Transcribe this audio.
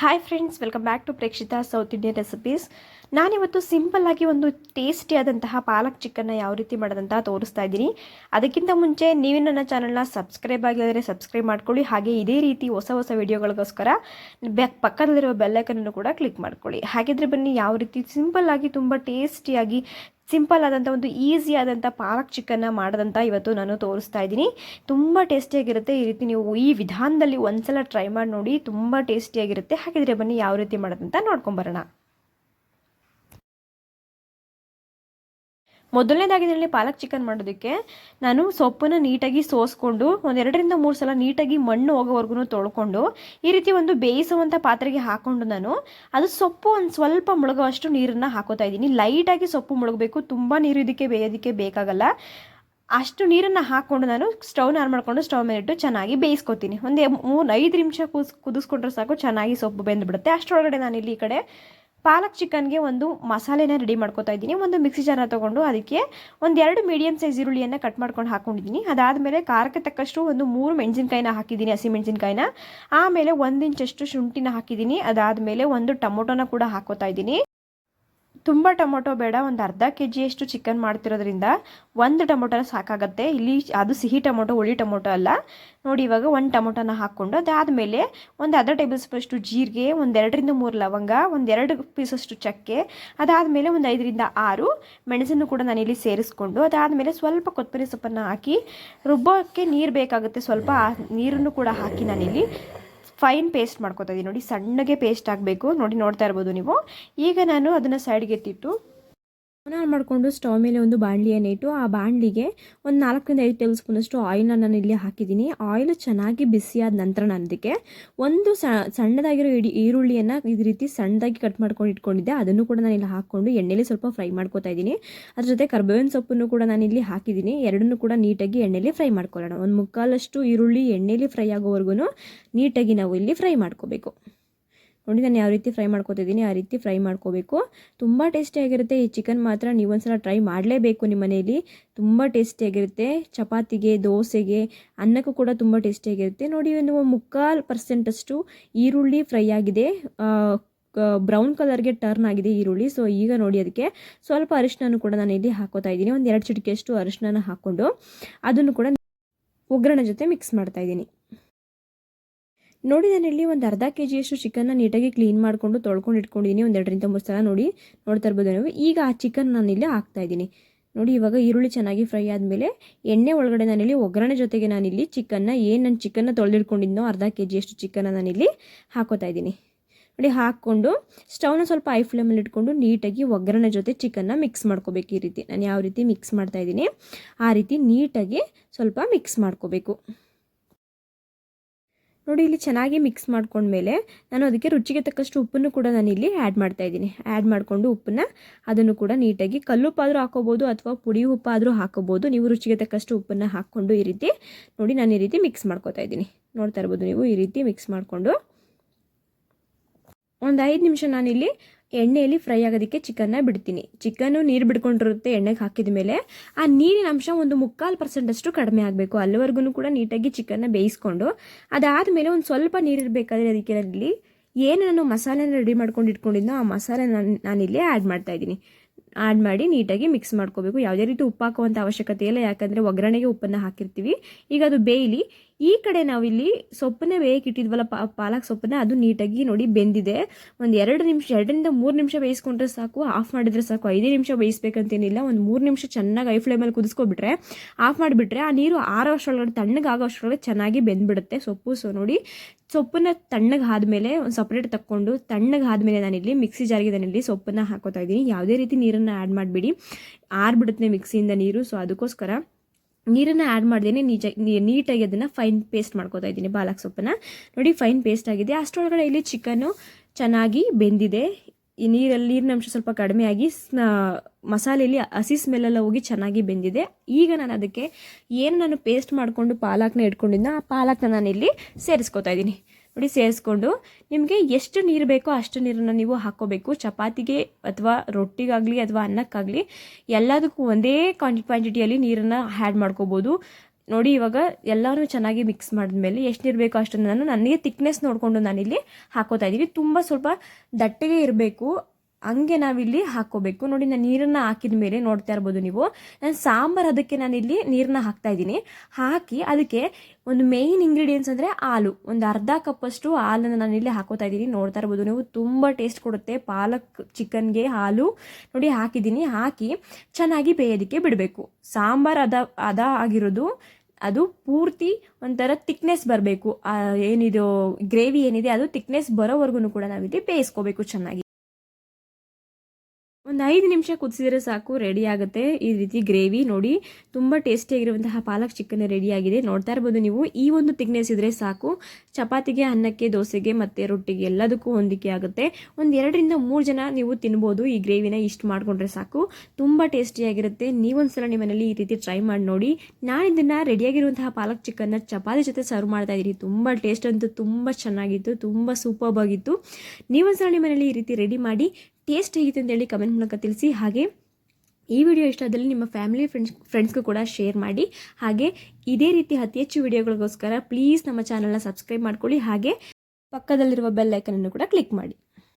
Hi friends welcome back to Prekshita south Indian recipes ನಾನಿವತ್ತು simple ಆಗಿ ಒಂದು ಟೇಸ್ಟಿಯಾದಂತಹ ಪಾಲಕ್ ಚಿಕನ್ನ ಯಾವ ರೀತಿ ಮಾಡೋದಂತ ತೋರಿಸ್ತಾ ಇದ್ದೀನಿ. ಅದಕ್ಕಿಂತ ಮುಂಚೆ ನೀವು ನನ್ನ ಚಾನಲ್ನ ಸಬ್ಸ್ಕ್ರೈಬ್ ಆಗಿದ್ರೆ ಸಬ್ಸ್ಕ್ರೈಬ್ ಮಾಡ್ಕೊಳ್ಳಿ. ಹಾಗೆ ಇದೇ ರೀತಿ ಹೊಸ ಹೊಸ ವಿಡಿಯೋಗಳಿಗೋಸ್ಕರ ಬ್ಯಾಕ್ ಪಕ್ಕದಲ್ಲಿರುವ ಬೆಲ್ಲೈಕನನ್ನು ಕೂಡ ಕ್ಲಿಕ್ ಮಾಡ್ಕೊಳ್ಳಿ. ಹಾಗಿದ್ರೆ ಬನ್ನಿ, ಯಾವ ರೀತಿ ಸಿಂಪಲ್ ಆಗಿ ತುಂಬ ಟೇಸ್ಟಿಯಾಗಿ ಸಿಂಪಲ್ ಆದಂಥ ಒಂದು ಈಸಿ ಆದಂಥ ಪಾಲಕ್ ಚಿಕನ್ನ ಮಾಡಿದಂಥ ಇವತ್ತು ನಾನು ತೋರಿಸ್ತಾ ಇದ್ದೀನಿ. ತುಂಬ ಟೇಸ್ಟಿಯಾಗಿರುತ್ತೆ ಈ ರೀತಿ ನೀವು ಈ ವಿಧಾನದಲ್ಲಿ ಒಂದ್ಸಲ ಟ್ರೈ ಮಾಡಿ ನೋಡಿ ತುಂಬ ಟೇಸ್ಟಿಯಾಗಿರುತ್ತೆ ಹಾಗಿದ್ರೆ ಬನ್ನಿ ಯಾವ ರೀತಿ ಮಾಡೋದಂತ ನೋಡ್ಕೊಂಬರೋಣ ಮೊದಲನೇದಾಗಿ ಇದರಲ್ಲಿ ಪಾಲಕ್ ಚಿಕನ್ ಮಾಡೋದಕ್ಕೆ ನಾನು ಸೊಪ್ಪನ್ನು ನೀಟಾಗಿ ಸೋಸ್ಕೊಂಡು ಒಂದೆರಡರಿಂದ ಮೂರು ಸಲ ನೀಟಾಗಿ ಮಣ್ಣು ಹೋಗೋವರೆಗೂ ತೊಳ್ಕೊಂಡು ಈ ರೀತಿ ಒಂದು ಬೇಯಿಸುವಂಥ ಪಾತ್ರೆಗೆ ಹಾಕ್ಕೊಂಡು ನಾನು ಅದು ಸೊಪ್ಪು ಒಂದು ಸ್ವಲ್ಪ ಮುಳುಗುವಷ್ಟು ನೀರನ್ನು ಹಾಕೋತಾ ಇದ್ದೀನಿ. ಲೈಟಾಗಿ ಸೊಪ್ಪು ಮುಳುಗಬೇಕು. ತುಂಬ ನೀರು ಇದಕ್ಕೆ ಬೇಯೋದಕ್ಕೆ ಬೇಕಾಗಲ್ಲ. ಅಷ್ಟು ನೀರನ್ನು ಹಾಕ್ಕೊಂಡು ನಾನು ಸ್ಟವ್ನ ಆನ್ ಮಾಡಿಕೊಂಡು ಸ್ಟವ್ ಇಟ್ಟು ಚೆನ್ನಾಗಿ ಬೇಯಿಸ್ಕೊತೀನಿ. ಒಂದು ಮೂರು ಐದು ನಿಮಿಷ ಕುದಿಸ್ಕೊಂಡ್ರೆ ಸಾಕು, ಚೆನ್ನಾಗಿ ಸೊಪ್ಪು ಬೆಂದುಬಿಡುತ್ತೆ. ಅಷ್ಟರೊಳಗಡೆ ನಾನು ಇಲ್ಲಿ ಈ ಕಡೆ ಪಾಲಕ್ ಚಿಕನ್ಗೆ ಒಂದು ಮಸಾಲೆನ ರೆಡಿ ಮಾಡ್ಕೋತಾ ಇದ್ದೀನಿ. ಒಂದು ಮಿಕ್ಸಿ ಜಾರ ತೊಗೊಂಡು ಅದಕ್ಕೆ ಒಂದು ಎರಡು ಮೀಡಿಯಮ್ ಸೈಜ್ ಈರುಳ್ಳಿಯನ್ನು ಕಟ್ ಮಾಡ್ಕೊಂಡು ಹಾಕೊಂಡಿದ್ದೀನಿ. ಅದಾದಮೇಲೆ ಖಾರಕ್ಕೆ ತಕ್ಕಷ್ಟು ಒಂದು ಮೂರು ಮೆಣಸಿನ್ಕಾಯಿನ ಹಾಕಿದ್ದೀನಿ, ಹಸಿ ಮೆಣಸಿನ್ಕಾಯಿನ. ಆಮೇಲೆ ಒಂದು ಇಂಚಷ್ಟು ಶುಂಠಿನ ಹಾಕಿದ್ದೀನಿ. ಅದಾದಮೇಲೆ ಒಂದು ಟೊಮೊಟೊನ ಕೂಡ ಹಾಕೋತಾ ಇದ್ದೀನಿ. ತುಂಬ ಟೊಮೊಟೊ ಬೇಡ, ಒಂದು ಅರ್ಧ ಕೆ ಜಿಯಷ್ಟು ಚಿಕನ್ ಮಾಡ್ತಿರೋದ್ರಿಂದ ಒಂದು ಟೊಮೊಟೊನ ಸಾಕಾಗತ್ತೆ. ಇಲ್ಲಿ ಅದು ಸಿಹಿ ಟೊಮೊಟೊ, ಹುಳಿ ಟೊಮೊಟೊ ಅಲ್ಲ. ನೋಡಿ, ಇವಾಗ ಒಂದು ಟೊಮೊಟೊನ ಹಾಕ್ಕೊಂಡು ಅದಾದಮೇಲೆ ಒಂದು ಅರ್ಧ ಟೇಬಲ್ ಸ್ಪೂನಷ್ಟು ಜೀರಿಗೆ ಒಂದೆರಡರಿಂದ ಮೂರು ಲವಂಗ ಒಂದೆರಡು ಪೀಸಷ್ಟು ಚಕ್ಕೆ, ಅದಾದಮೇಲೆ ಒಂದು ಐದರಿಂದ ಆರು ಮೆಣಸನ್ನು ಕೂಡ ನಾನಿಲ್ಲಿ ಸೇರಿಸ್ಕೊಂಡು ಅದಾದಮೇಲೆ ಸ್ವಲ್ಪ ಕೊತ್ತಂಬರಿ ಸೊಪ್ಪನ್ನು ಹಾಕಿ ರುಬ್ಬೋಕ್ಕೆ ನೀರು ಬೇಕಾಗುತ್ತೆ. ಸ್ವಲ್ಪ ನೀರನ್ನು ಕೂಡ ಹಾಕಿ ನಾನಿಲ್ಲಿ ಫೈನ್ ಪೇಸ್ಟ್ ಮಾಡ್ಕೋತಾ ಇದ್ದೀನಿ ನೋಡಿ ಸಣ್ಣಗೆ ಪೇಸ್ಟ್ ಆಗಬೇಕು. ನೋಡಿ ನೋಡ್ತಾ ಇರ್ಬೋದು ನೀವು. ಈಗ ನಾನು ಅದನ್ನು ಸೈಡ್ಗೆ ಎತ್ತಿಟ್ಟು ಆನ್ ಮಾಡಿಕೊಂಡು ಸ್ಟವ್ ಮೇಲೆ ಒಂದು ಬಾಣಲಿಯನ್ನು ಇಟ್ಟು ಆ ಬಾಣಲಿಗೆ ಒಂದು ನಾಲ್ಕರಿಂದ ಐದು ಟೇಬಲ್ ಸ್ಪೂನಷ್ಟು ಆಯಿಲ್ನ ನಾನು ಇಲ್ಲಿ ಹಾಕಿದ್ದೀನಿ. ಆಯಿಲ್ ಚೆನ್ನಾಗಿ ಬಿಸಿಯಾದ ನಂತರ ನಾನು ಅದಕ್ಕೆ ಒಂದು ಸಣ್ಣದಾಗಿರೋ ಇಡಿ, ಈರುಳ್ಳಿಯನ್ನು ಈ ರೀತಿ ಸಣ್ಣದಾಗಿ ಕಟ್ ಮಾಡ್ಕೊಂಡು ಇಟ್ಕೊಂಡಿದ್ದೆ. ಅದನ್ನು ಕೂಡ ನಾನು ಇಲ್ಲಿ ಹಾಕ್ಕೊಂಡು ಎಣ್ಣೆಲಿ ಸ್ವಲ್ಪ ಫ್ರೈ ಮಾಡ್ಕೊತಾ ಇದ್ದೀನಿ. ಅದ್ರ ಜೊತೆ ಕರ್ಬೇವಿನ ಸೊಪ್ಪನ್ನು ಕೂಡ ನಾನು ಇಲ್ಲಿ ಹಾಕಿದ್ದೀನಿ. ಎರಡನ್ನೂ ಕೂಡ ನೀಟಾಗಿ ಎಣ್ಣೆಲಿ ಫ್ರೈ ಮಾಡ್ಕೊಳ್ಳೋಣ. ಒಂದು ಮುಕ್ಕಾಲಷ್ಟು ಈರುಳ್ಳಿ ಎಣ್ಣೆಲಿ ಫ್ರೈ ಆಗೋವರೆಗೂ ನೀಟಾಗಿ ನಾವು ಇಲ್ಲಿ ಫ್ರೈ ಮಾಡ್ಕೋಬೇಕು. ನೋಡಿ ನಾನು ಯಾವ ರೀತಿ ಫ್ರೈ ಮಾಡ್ಕೋತಿದ್ದೀನಿ, ಆ ರೀತಿ ಫ್ರೈ ಮಾಡ್ಕೋಬೇಕು. ತುಂಬ ಟೇಸ್ಟಿಯಾಗಿರುತ್ತೆ ಈ ಚಿಕನ್ ಮಾತ್ರ. ನೀವೊಂದ್ಸಲ ಟ್ರೈ ಮಾಡಲೇಬೇಕು ನಿಮ್ಮ ಮನೆಯಲ್ಲಿ ತುಂಬ ಟೇಸ್ಟಿಯಾಗಿರುತ್ತೆ ಚಪಾತಿಗೆ, ದೋಸೆಗೆ, ಅನ್ನಕ್ಕೂ ಕೂಡ ತುಂಬ ಟೇಸ್ಟಿಯಾಗಿರುತ್ತೆ ನೋಡಿ ಒಂದು ಮುಕ್ಕಾಲು ಪರ್ಸೆಂಟಷ್ಟು ಈರುಳ್ಳಿ ಫ್ರೈ ಆಗಿದೆ. ಬ್ರೌನ್ ಕಲರ್ಗೆ ಟರ್ನ್ ಆಗಿದೆ ಈರುಳ್ಳಿ. ಸೊ ಈಗ ನೋಡಿ ಅದಕ್ಕೆ ಸ್ವಲ್ಪ ಅರಿಶಿನ ಕೂಡ ನಾನು ಇಲ್ಲಿ ಹಾಕೋತಾ ಇದ್ದೀನಿ. ಒಂದು ಎರಡು ಚಿಟಿಕೆಯಷ್ಟು ಅರಿಶಿನ ಹಾಕ್ಕೊಂಡು ಅದನ್ನು ಕೂಡ ಒಗ್ಗರಣೆ ಜೊತೆ ಮಿಕ್ಸ್ ಮಾಡ್ತಾ ಇದ್ದೀನಿ. ನೋಡಿ ನಾನಿಲ್ಲಿ ಒಂದು ಅರ್ಧ ಕೆ ಜಿಯಷ್ಟು ಚಿಕನ್ನ ನೀಟಾಗಿ ಕ್ಲೀನ್ ಮಾಡಿಕೊಂಡು ತೊಳ್ಕೊಂಡು ಇಟ್ಕೊಂಡಿದ್ದೀನಿ. ಒಂದು ಎರಡರಿಂದ ಮೂರು ಸಲ ನೋಡಿ ನೋಡ್ತಾ ಇರ್ಬೋದು ನೀವು. ಈಗ ಆ ಚಿಕನ್ ನಾನಿಲ್ಲಿ ಹಾಕ್ತಾ ಇದ್ದೀನಿ. ನೋಡಿ ಇವಾಗ ಈರುಳ್ಳಿ ಚೆನ್ನಾಗಿ ಫ್ರೈ ಆದಮೇಲೆ ಎಣ್ಣೆ ಒಳಗಡೆ ನಾನಿಲ್ಲಿ ಒಗ್ಗರಣೆ ಜೊತೆಗೆ ನಾನಿಲ್ಲಿ ಚಿಕನ್ನ ಏನು ನಾನು ಚಿಕನ್ನ ತೊಳೆದಿಟ್ಕೊಂಡಿದ್ನೋ ಅರ್ಧ ಕೆ ಜಿಯಷ್ಟು ಚಿಕನ್ನ ನಾನಿಲ್ಲಿ ಹಾಕೋತಾ ಇದ್ದೀನಿ. ನೋಡಿ ಹಾಕ್ಕೊಂಡು ಸ್ಟವ್ನ ಸ್ವಲ್ಪ ಐ ಫ್ಲೇಮಲ್ಲಿ ಇಟ್ಕೊಂಡು ನೀಟಾಗಿ ಒಗ್ಗರಣೆ ಜೊತೆ ಚಿಕನ್ನ ಮಿಕ್ಸ್ ಮಾಡ್ಕೋಬೇಕು ಈ ರೀತಿ. ನಾನು ಯಾವ ರೀತಿ ಮಿಕ್ಸ್ ಮಾಡ್ತಾ ಇದ್ದೀನಿ, ಆ ರೀತಿ ನೀಟಾಗಿ ಸ್ವಲ್ಪ ಮಿಕ್ಸ್ ಮಾಡ್ಕೋಬೇಕು. ನೋಡಿ, ಇಲ್ಲಿ ಚೆನ್ನಾಗಿ ಮಿಕ್ಸ್ ಮಾಡ್ಕೊಂಡ್ಮೇಲೆ ನಾನು ಅದಕ್ಕೆ ರುಚಿಗೆ ತಕ್ಕಷ್ಟು ಉಪ್ಪನ್ನು ಕೂಡ ನಾನು ಇಲ್ಲಿ ಆ್ಯಡ್ ಮಾಡ್ತಾ ಇದ್ದೀನಿ. ಆ್ಯಡ್ ಮಾಡಿಕೊಂಡು ಉಪ್ಪನ್ನ ಅದನ್ನು ಕೂಡ ನೀಟಾಗಿ ಕಲ್ಲುಪ್ಪಾದರೂ ಹಾಕೋಬೋದು ಅಥವಾ ಪುಡಿ ಉಪ್ಪಾದರೂ ಹಾಕೋಬೋದು. ನೀವು ರುಚಿಗೆ ತಕ್ಕಷ್ಟು ಉಪ್ಪನ್ನು ಹಾಕ್ಕೊಂಡು ಈ ರೀತಿ ನೋಡಿ, ನಾನು ಈ ರೀತಿ ಮಿಕ್ಸ್ ಮಾಡ್ಕೋತಾ ಇದ್ದೀನಿ. ನೋಡ್ತಾ ಇರ್ಬೋದು ನೀವು ಈ ರೀತಿ ಮಿಕ್ಸ್ ಮಾಡಿಕೊಂಡು. ಒಂದು ಐದು ನಿಮಿಷ ನಾನಿಲ್ಲಿ ಎಣ್ಣೆಯಲ್ಲಿ ಫ್ರೈ ಆಗೋದಕ್ಕೆ ಚಿಕನ್ನ ಬಿಡ್ತೀನಿ. ಚಿಕನ್ನು ನೀರು ಬಿಡ್ಕೊಂಡಿರುತ್ತೆ ಎಣ್ಣೆಗೆ ಹಾಕಿದ ಮೇಲೆ ಆ ನೀರಿನ ಅಂಶ ಒಂದು ಮುಕ್ಕಾಲು ಪರ್ಸೆಂಟಷ್ಟು ಕಡಿಮೆ ಆಗಬೇಕು. ಅಲ್ಲಿವರೆಗೂ ಕೂಡ ನೀಟಾಗಿ ಚಿಕನ್ನ ಬೇಯಿಸ್ಕೊಂಡು ಅದಾದಮೇಲೆ ಒಂದು ಸ್ವಲ್ಪ ನೀರಿರಬೇಕಾದ್ರೆ ಅದಕ್ಕೆ ಅಲ್ಲಿ ಏನು ನಾನು ಮಸಾಲೆನ ರೆಡಿ ಮಾಡ್ಕೊಂಡು ಇಟ್ಕೊಂಡಿದ್ದೋ ಆ ಮಸಾಲೆ ನಾನು, ನಾನಿಲ್ಲಿ ಆ್ಯಡ್ ಮಾಡ್ತಾ ಇದ್ದೀನಿ. ಆ್ಯಡ್ ಮಾಡಿ ನೀಟಾಗಿ ಮಿಕ್ಸ್ ಮಾಡ್ಕೋಬೇಕು. ಯಾವುದೇ ರೀತಿ ಉಪ್ಪು ಹಾಕುವಂಥ ಅವಶ್ಯಕತೆ ಇಲ್ಲ. ಯಾಕಂದರೆ ಒಗ್ಗರಣೆಗೆ ಉಪ್ಪನ್ನು ಹಾಕಿರ್ತೀವಿ. ಈಗ ಅದು ಬೇಯಲಿ. ಈ ಕಡೆ ನಾವಿಲ್ಲಿ ಸೊಪ್ಪನ್ನೇ ಬೇಯಕ್ಕೆ ಇಟ್ಟಿದ್ವಲ್ಲ ಪಾಲಕ್ ಸೊಪ್ಪನ್ನ, ಅದು ನೀಟಾಗಿ ನೋಡಿ ಬೆಂದಿದೆ. ಒಂದು ಎರಡು ನಿಮಿಷ, ಎರಡರಿಂದ ಮೂರು ನಿಮಿಷ ಬೇಯಿಸ್ಕೊಂಡ್ರೆ ಸಾಕು, ಆಫ್ ಮಾಡಿದ್ರೆ ಸಾಕು. ಐದೇ ನಿಮಿಷ ಬೇಯಿಸ್ಬೇಕಂತೇನಿಲ್ಲ, ಒಂದು ಮೂರು ನಿಮಿಷ ಚೆನ್ನಾಗಿ ಐ ಫ್ಲೇಮಲ್ಲಿ ಕುದಿಸ್ಕೊಬಿಟ್ರೆ, ಆಫ್ ಮಾಡಿಬಿಟ್ರೆ ಆ ನೀರು ಆರೋ ಅಷ್ಟರೊಳಗಡೆ ತಣ್ಣಗೆ ಆಗೋ ಅಷ್ಟರೊಳಗೆ ಚೆನ್ನಾಗಿ ಬೆಂದ್ಬಿಡುತ್ತೆ ಸೊಪ್ಪು. ಸೊ ನೋಡಿ, ಸೊಪ್ಪನ್ನ ತಣ್ಣಗೆ ಆದಮೇಲೆ ಒಂದು ಸಪ್ರೇಟ್ ತಕ್ಕೊಂಡು, ತಣ್ಣಗೆ ಆದಮೇಲೆ ನಾನಿಲ್ಲಿ ಮಿಕ್ಸಿ ಜಾರಿಗೆ ನಾನಿಲ್ಲಿ ಸೊಪ್ಪನ್ನು ಹಾಕೋತಾ ಇದ್ದೀನಿ. ಯಾವುದೇ ರೀತಿ ನೀರನ್ನು ಆ್ಯಡ್ ಮಾಡಿಬಿಡಿ. ಆರ್ಬಿಡುತ್ತೆ ಮಿಕ್ಸಿಯಿಂದ ನೀರು ಸೊ ಅದಕ್ಕೋಸ್ಕರ ನೀರನ್ನು ಆ್ಯಡ್ ಮಾಡ್ದೇನೆ ನೀಜ ನೀಟಾಗಿ ಅದನ್ನು ಫೈನ್ ಪೇಸ್ಟ್ ಮಾಡ್ಕೋತಾ ಇದ್ದೀನಿ ಬಾಲಕ್ ಸೊಪ್ಪನ್ನು. ನೋಡಿ ಫೈನ್ ಪೇಸ್ಟ್ ಆಗಿದೆ. ಅಷ್ಟರೊಳಗಡೆ ಇಲ್ಲಿ ಚಿಕನ್ನು ಚೆನ್ನಾಗಿ ಬೆಂದಿದೆ. ಈ ನೀರಲ್ಲಿ, ನೀರಿನ ಅಂಶ ಸ್ವಲ್ಪ ಕಡಿಮೆ ಆಗಿ ಮಸಾಲೆಯಲ್ಲಿ ಹಸಿ ಸ್ಮೆಲ್ಲೆಲ್ಲ ಹೋಗಿ ಚೆನ್ನಾಗಿ ಬೆಂದಿದೆ. ಈಗ ನಾನು ಅದಕ್ಕೆ ಏನು ನಾನು ಪೇಸ್ಟ್ ಮಾಡಿಕೊಂಡು ಪಾಲಕ್ನ ಇಟ್ಕೊಂಡಿದ್ದೆ ಆ ಪಾಲಕ್ನ ಇಲ್ಲಿ ಸೇರಿಸ್ಕೊತಾ ಇದ್ದೀನಿ. ನೋಡಿ ಸೇರಿಸ್ಕೊಂಡು ನಿಮಗೆ ಎಷ್ಟು ನೀರು ಬೇಕೋ ಅಷ್ಟು ನೀರನ್ನು ನೀವು ಹಾಕ್ಕೋಬೇಕು. ಚಪಾತಿಗೆ ಅಥವಾ ರೊಟ್ಟಿಗಾಗಲಿ ಅಥವಾ ಅನ್ನಕ್ಕಾಗಲಿ ಎಲ್ಲದಕ್ಕೂ ಒಂದೇ ಕ್ವಾಂಟಿ ಕ್ವಾಂಟಿಟಿಯಲ್ಲಿ ನೀರನ್ನು ಆ್ಯಡ್ ಮಾಡ್ಕೋಬೋದು. ನೋಡಿ ಇವಾಗ ಎಲ್ಲನೂ ಚೆನ್ನಾಗಿ ಮಿಕ್ಸ್ ಮಾಡಿದ್ಮೇಲೆ ಎಷ್ಟು ನೀರು ಬೇಕೋ ಅಷ್ಟನ್ನು ನಾನು ನನಗೆ ತಿಕ್ನೆಸ್ ನೋಡಿಕೊಂಡು ನಾನಿಲ್ಲಿ ಹಾಕೋತಾ ಇದ್ದೀವಿ ತುಂಬ ಸ್ವಲ್ಪ ದಟ್ಟಗೆ ಇರಬೇಕು. ಹಂಗೆ ನಾವಿಲ್ಲಿ ಹಾಕ್ಕೋಬೇಕು. ನೋಡಿ, ನಾನು ನೀರನ್ನು ಹಾಕಿದ ಮೇಲೆ ನೋಡ್ತಾ ಇರ್ಬೋದು ನೀವು. ನಾನು ಸಾಂಬಾರು ಅದಕ್ಕೆ ನಾನಿಲ್ಲಿ ನೀರನ್ನ ಹಾಕ್ತಾ ಇದ್ದೀನಿ. ಹಾಕಿ ಅದಕ್ಕೆ ಒಂದು ಮೇಯ್ನ್ ಇಂಗ್ರೀಡಿಯೆಂಟ್ಸ್ ಅಂದರೆ ಹಾಲು. ಒಂದು ಅರ್ಧ ಕಪ್ಪಷ್ಟು ಹಾಲನ್ನು ನಾನಿಲ್ಲಿ ಹಾಕೋತಾ ಇದ್ದೀನಿ. ನೋಡ್ತಾ ಇರ್ಬೋದು ನೀವು. ತುಂಬ ಟೇಸ್ಟ್ ಕೊಡುತ್ತೆ. ಪಾಲಕ್ ಚಿಕನ್ಗೆ ಹಾಲು. ನೋಡಿ, ಹಾಕಿದ್ದೀನಿ. ಹಾಕಿ ಚೆನ್ನಾಗಿ ಬೇಯೋದಕ್ಕೆ ಬಿಡಬೇಕು. ಸಾಂಬಾರು ಅದ ಅದ ಆಗಿರೋದು, ಅದು ಪೂರ್ತಿ ಒಂಥರ ತಿಕ್ನೆಸ್ ಬರಬೇಕು. ಏನಿದು ಗ್ರೇವಿ ಏನಿದೆ, ಅದು ತಿಕ್ನೆಸ್ ಬರೋವರೆಗೂ ಕೂಡ ನಾವಿಲ್ಲಿ ಬೇಯಿಸ್ಕೋಬೇಕು ಚೆನ್ನಾಗಿ. ಒಂದು ಐದು ನಿಮಿಷ ಕುದಿಸಿದರೆ ಸಾಕು ರೆಡಿ ಆಗುತ್ತೆ. ಈ ರೀತಿ ಗ್ರೇವಿ ನೋಡಿ, ತುಂಬ ಟೇಸ್ಟಿಯಾಗಿರುವಂತಹ ಪಾಲಕ್ ಚಿಕನ್ ರೆಡಿ ಆಗಿದೆ. ನೋಡ್ತಾ ಇರ್ಬೋದು ನೀವು, ಈ ಒಂದು ತಿಕ್ನೆಸ್ ಇದ್ರೆ ಸಾಕು. ಚಪಾತಿಗೆ, ಅನ್ನಕ್ಕೆ, ದೋಸೆಗೆ ಮತ್ತು ರೊಟ್ಟಿಗೆ ಎಲ್ಲದಕ್ಕೂ ಹೊಂದಿಕೆ ಆಗುತ್ತೆ. ಒಂದು ಎರಡರಿಂದ ಮೂರು ಜನ ನೀವು ತಿನ್ಬೋದು, ಈ ಗ್ರೇವಿನ ಇಷ್ಟು ಮಾಡಿಕೊಂಡ್ರೆ ಸಾಕು. ತುಂಬ ಟೇಸ್ಟಿಯಾಗಿರುತ್ತೆ ನೀವೊಂದ್ಸಲ ನಿಮ್ಮ ಮನೇಲಿ ಈ ರೀತಿ ಟ್ರೈ ಮಾಡಿ ನೋಡಿ. ನಾನು ಇದನ್ನು ರೆಡಿಯಾಗಿರುವಂತಹ ಪಾಲಕ್ ಚಿಕನ್ನ ಚಪಾತಿ ಜೊತೆ ಸರ್ವ್ ಮಾಡ್ತಾ ಇದ್ದೀನಿ. ತುಂಬ ಟೇಸ್ಟ್ ಅಂತೂ ತುಂಬ ಚೆನ್ನಾಗಿತ್ತು, ತುಂಬ ಸೂಪರ್ಬ್ ಆಗಿತ್ತು. ನೀವೊಂದ್ಸಲ ನಿಮ್ಮ ಮನೇಲಿ ಈ ರೀತಿ ರೆಡಿ ಮಾಡಿ ಟೇಸ್ಟ್ ಹೇಗಿತ್ತು ಅಂತೇಳಿ ಕಮೆಂಟ್ ಮೂಲಕ ತಿಳಿಸಿ. ಹಾಗೆ ಈ ವಿಡಿಯೋ ಇಷ್ಟ ಆದಲ್ಲಿ ನಿಮ್ಮ ಫ್ಯಾಮಿಲಿ ಫ್ರೆಂಡ್ಸ್, ಫ್ರೆಂಡ್ಸ್ಗೂ ಕೂಡ ಶೇರ್ ಮಾಡಿ. ಹಾಗೆ ಇದೇ ರೀತಿ ಅತಿ ಹೆಚ್ಚು ವಿಡಿಯೋಗಳಿಗೋಸ್ಕರ ಪ್ಲೀಸ್ ನಮ್ಮ ಚಾನಲ್ನ ಸಬ್ಸ್ಕ್ರೈಬ್ ಮಾಡ್ಕೊಳ್ಳಿ. ಹಾಗೆ ಪಕ್ಕದಲ್ಲಿರುವ ಬೆಲ್ ಐಕನನ್ನು ಕೂಡ ಕ್ಲಿಕ್ ಮಾಡಿ.